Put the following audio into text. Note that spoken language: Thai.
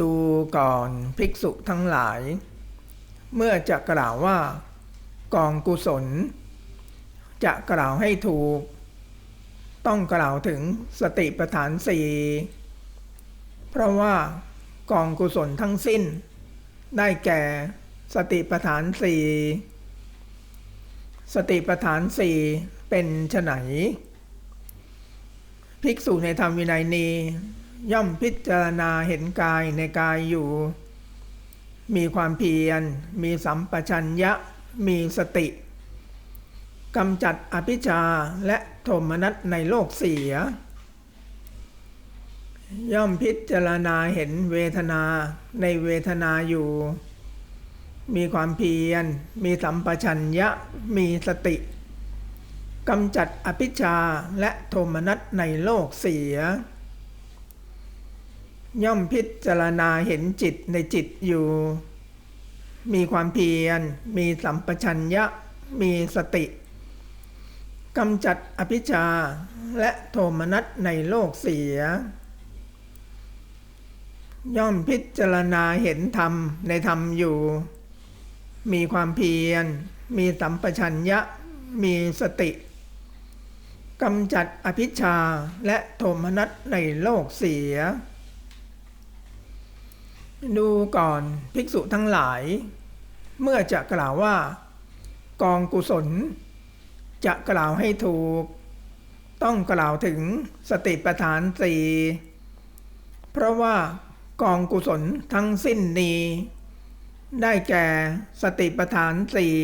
ดูก่อนภิกษุทั้งหลาย เมื่อจะกล่าวว่ากองกุศล จะกล่าวให้ถูก ต้องกล่าวถึงสติปัฏฐานสี่เพราะว่ากองกุศลทั้งสิ้น ได้แก่สติปัฏฐานสี่สติปัฏฐานสี่เป็นไฉนภิกษุในธรรมวินัยนี้ ย่อมพิจารณาเห็นกายในกายอยู่ มีความเพียร มีสัมปชัญญะ มีสติกำจัดอภิชาและโทมนัสในโลกเสีย ย่อมพิจารณาเห็นเวทนาในเวทนาอยู่ มีความเพียร มีสัมปชัญญะ มีสติกำจัดอภิชาและโทมนัสในโลกเสีย ย่อมพิจารณาเห็นจิตในจิตอยู่ มีความเพียร มีสัมปชัญญะ มีสติกำจัดอภิชาและโทมนัสในโลกเสีย ย่อมพิจารณาเห็นธรรมในธรรมอยู่ มีความเพียร มีสัมปชัญญะ มีสติกำจัดอภิชาและโทมนัสในโลกเสีย ดูก่อนภิกษุทั้งหลาย เมื่อจะกล่าวว่า กองกุศล จะกล่าวให้ถูก ต้องกล่าวถึงสติปัฏฐานสี่เพราะว่ากองกุศลทั้งสิ้นนี้ ได้แก่สติปัฏฐานสี่